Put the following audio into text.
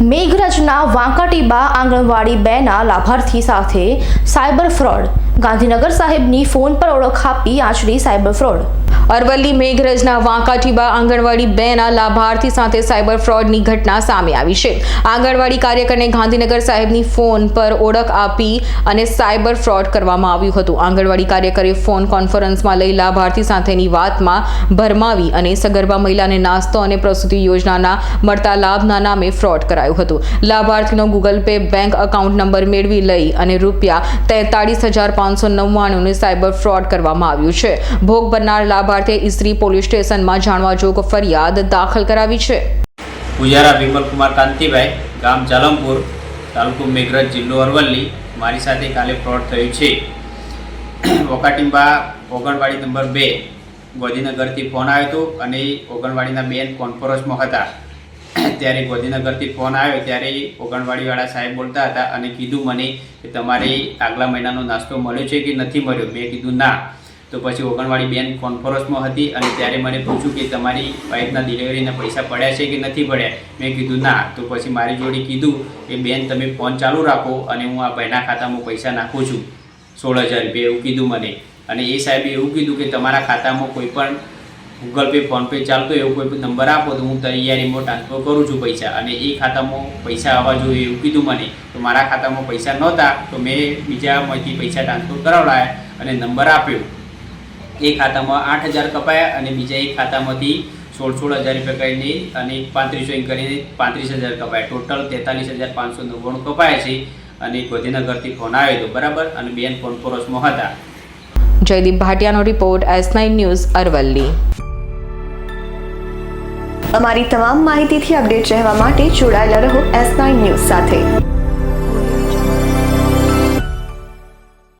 મેઘરજના વાંકાટીબા આંગણવાડી બેના લાભાર્થી સાથે સાયબર ફ્રોડ. ગાંધીનગર સાહેબની ફોન પર ઓળખ આપી આચરી સાયબર ફ્રોડ. અરવલ્લી મેઘરજના વાંકાઠીબા આંગણવાડી બેના લાભાર્થી સાથે સાયબર ફ્રોડની ઘટના સામે આવી છે. આંગણવાડી કાર્યકરને ગાંધીનગર સાહેબની ફોન પર ઓળખ આપી અને સાયબર ફ્રોડ કરવામાં આવ્યું હતું. આંગણવાડી કાર્યકરે ફોન કોન્ફરન્સમાં લઈ લાભાર્થી સાથેની વાતમાં ભરમાવી અને સગર્ભા મહિલાને નાસ્તો અને પ્રસૂતિ યોજનાના મળતા લાભના નામે ફ્રોડ કરાયું હતું. લાભાર્થીનો Google Pay bank account number મેળવી લઈ અને રૂપિયા તેતાળીસ હજાર પાંચસો નવ્વાણુંને સાયબર ફ્રોડ કરવામાં આવ્યું છે. ભોગ બનનાર લાભાર્થીએ ઇસ્ત્રી પોલીસ સ્ટેશનમાં જાણવા જોગ ફરિયાદ દાખલ કરાવી છે. પૂજારા વિમલકુમાર કાંતિભાઈ, ગામ જાલમપુર તાલુકો મેઘરજ, જિલ્લો અરવલ્લી, મારી સાથે કાલે ફ્રોડ થયું છે. વકાટીંબા ઓગણવાડી નંબર બે, ગોધીનગરથી ફોન આવ્યો હતો અને ઓગણવાડીના બેન કોન્ફરન્સમાં હતા. ત્યારે ગોધીનગરથી ફોન આવ્યો, ત્યારે ઓગણવાડીવાળા સાહેબ બોલતા હતા અને કીધું મને કે તમારે આગલા મહિનાનો નાસ્તો મળ્યો છે કે નથી મળ્યો? મેં કીધું, ના. તો પછી ઓગણવાડી બેન કોન્ફરન્સમાં હતી અને ત્યારે મને પૂછ્યું કે તમારી વાઈફના ડિલિવરીના પૈસા પડ્યા છે કે નથી પડ્યા? મેં કીધું, ના. તો પછી મારી જોડે કીધું કે, બેન, તમે ફોન ચાલુ રાખો અને હું આ ભાઈના ખાતામાં પૈસા નાખું છું. સોળ હજાર રૂપિયા એવું કીધું મને. અને એ સાહેબે એવું કીધું કે, તમારા ખાતામાં કોઈ પણ ગૂગલ પે ફોનપે ચાલતો એવો કોઈ નંબર આપો તો હું તૈયારીમાં ટ્રાન્સફર કરું છું પૈસા. અને એ ખાતામાં પૈસા આવવા જોઈએ એવું કીધું મને. તો મારા ખાતામાં પૈસા નહોતા, તો મેં બીજામાંથી પૈસા ટ્રાન્સફર કરાવડાયા અને નંબર આપ્યો. એ ખાતામાં આઠ હજાર કપાયા અને બીજા એક ખાતામાંથી સોળ સોળ હજાર રૂપિયા કરીને અને પાંત્રીસો એમ કરીને પાંત્રીસ હજાર કપાયા. ટોટલ તેતાલીસ હજાર પાંચસો નવ્વાણું કપાયા છે અને ગોધીનગરથી ફોન આવ્યો હતો. બરાબર? અને બેન કોન્ફરન્સમાં હતા. Jaydeep ભાટિયાનો report S nine news Aravalli. અમારી તમામ માહિતીથી અપડેટ રહેવા માટે જોડાયેલા રહો એસ નાઇન ન્યૂઝ સાથે.